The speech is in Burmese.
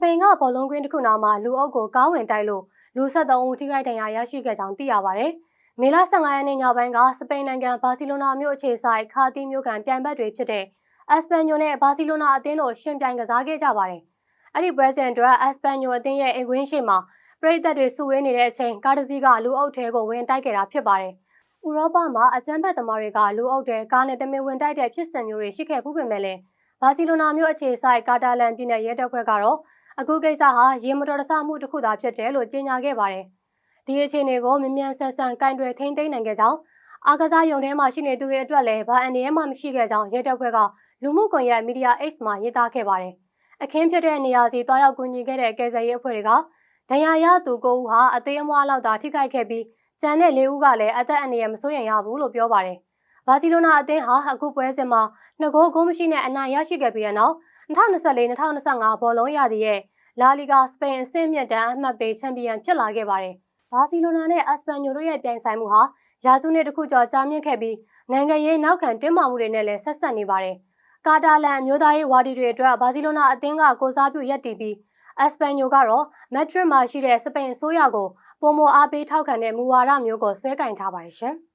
ပိန်ကဘောလုံးကွင်းတစ်ခုနာမှာလူအုပ်ကိုကားဝင်တိုက်လို့လူ73ဦးထိခိုက်ဒဏ်ရာရရှိခဲ့ကြောင်းသိရပါတယ်။မေလ15ရက်နေ့ညပိုင်းကစပိန်နိုင်ငံဘာစီလိုနာမြို့အခြေဆိုင်ခါတီမြို့ကန်ပြိုင်ဘက်တွေဖြစ်တဲ့အက်စပန်ညိုနဲ့ဘာစီလိုနာအသင်းတို့ရှင်ပြိုင်ကစားခဲ့ကြပါတယ်။အဲ့ဒီပွဲစဉ်အတွက်အက်စပန်ညိုအသင်းရဲ့အိမ်ကွင်းရှိမှာပရိသတ်တွေစုဝေးနေတဲ့အချိန်ကားတစ်စီးကလူအုပ်ထဲကိုဝင်တိုက်ခဲ့တာဖြစ်ပါတယ်။ဥရောပမှာအကြမ်းဖက်သမားတွေကလူအုပ်တွေကားနဲ့တမင်ဝင်တိုက်တဲ့ဖြစ်စဉ်မျိုးတွေရှိခဲ့မှုပေမဲ့လည်းဘာစီလိုနာမြို့အခြေဆိုင်ကာတာလန်ပြည်နယ်ရဲတပ်ဖွဲ့ကတော့ အခုကိစ္စဟာရေမတော်တဆမှုတစ်ခုသာဖြစ်တယ်လို့ကြေညာခဲ့ပါတယ်။ဒီအခြေအနေကိုမမြန်ဆန်ဆန်ကင်တွယ်ထိန်းသိမ်းနိုင်ခဲ့ကြောင်းအာကစားယုံထဲမှာရှိနေသူတွေအတွက်လည်းဘာအန္တရာယ်မှမရှိခဲ့ကြောင်းရဲတပ်ဖွဲ့ကလူမှုကွန်ရက်မီဒီယာ X မှာရေးသားခဲ့ပါတယ်။အခင်းဖြစ်တဲ့နေရာစီတွားရောက်ကူညီခဲ့တဲ့ကယ်ဆယ်ရေးအဖွဲ့တွေကဒဏ်ရာရသူ၉ဦးဟာအသေးအမွှားလောက်သာထိခိုက်ခဲ့ပြီးကျန်တဲ့၄ဦးကလည်းအသက်အန္တရာယ်မစိုးရိမ်ရဘူးလို့ပြောပါတယ်။ဘာစီလိုနာအသင်းဟာအခုပွဲစဉ်မှာနှစ်ဂိုးဂိုးမရှိနဲ့အနိုင်ရရှိခဲ့ပြီးတဲ့နောက် 2024-2025ဘောလုံးရသည့်ရဲ့လာလီဂါစပိန်အဆင့်မြင့်တန်းအမှတ်ပေးချန်ပီယံဖြစ်လာခဲ့ပါတယ်။ဘာစီလိုနာနဲ့အက်စပန်ညိုတို့ရဲ့ပြိုင်ဆိုင်မှုဟာရာစုနှစ်တစ်ခုကျော်ကြာမြင့်ခဲ့ပြီးနိုင်ငံရေးနောက်ခံတင်းမာမှုတွေနဲ့လည်းဆက်ဆက်နေပါတယ်။ကာတာလန်အမျိုးသားရေးဝါဒီတွေအတွက်ဘာစီလိုနာအသင်းကကိုစားပြုရပ်တည်ပြီးအက်စပန်ညိုကတော့မက်ဒရစ်မှာရှိတဲ့စပိန်အစိုးရကိုပုံမအားပေးထောက်ခံတဲ့မူဝါဒမျိုးကိုဆွဲကင်ထားပါတယ်ရှင်။